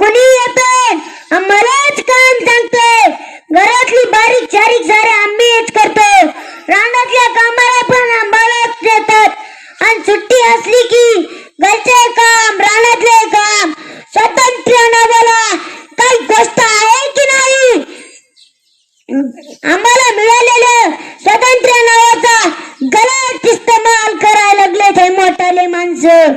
कोणी येतोय? मलाच काम सांगतोय. घरातली बारीक चारीक सारे आम्हीच करतो. रानातल्या कामाला पण आम्हालाच देतात. आणि सुट्टी असली की घरचे काम रानातले काम स्वतंत्र नावाला काही गोष्ट आहे की नाही? आम्हाला मिळालेलं स्वतंत्र नावाचा गलत इस्तेमाल करायला लागले ते मोठाले माणसं.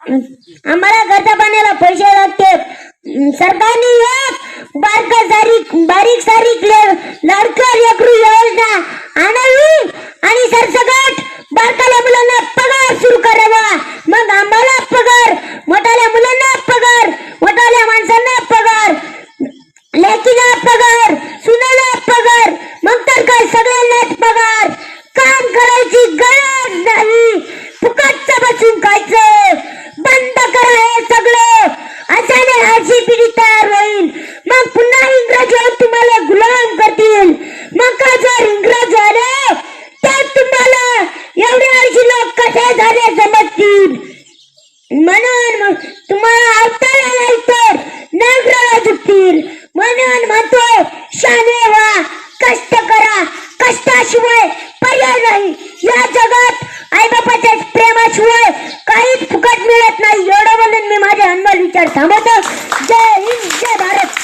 आम्हाला खर्चा पाण्याला पैसे लागते सरकारने एक बारक सारीक बारीक सारीक लाडकर एकरू योजना आणावी आणि सरसकट बारकाल्या मुलांना पगार सुरू करावा. मग आम्हाला पगार मोठाल्या मुलांना पगार मोठाल्या माणसांना पगार. लेकीला आपण म्हणतो शाने व्हा कष्ट करा. कष्टाशिवाय पर्याय नाही. या जगात आई बापाच्या प्रेमाशिवाय काहीच फुकट मिळत नाही. एवढं म्हणून मी माझे हनुमान विचार थांबवतो. जय हिंद जय भारत.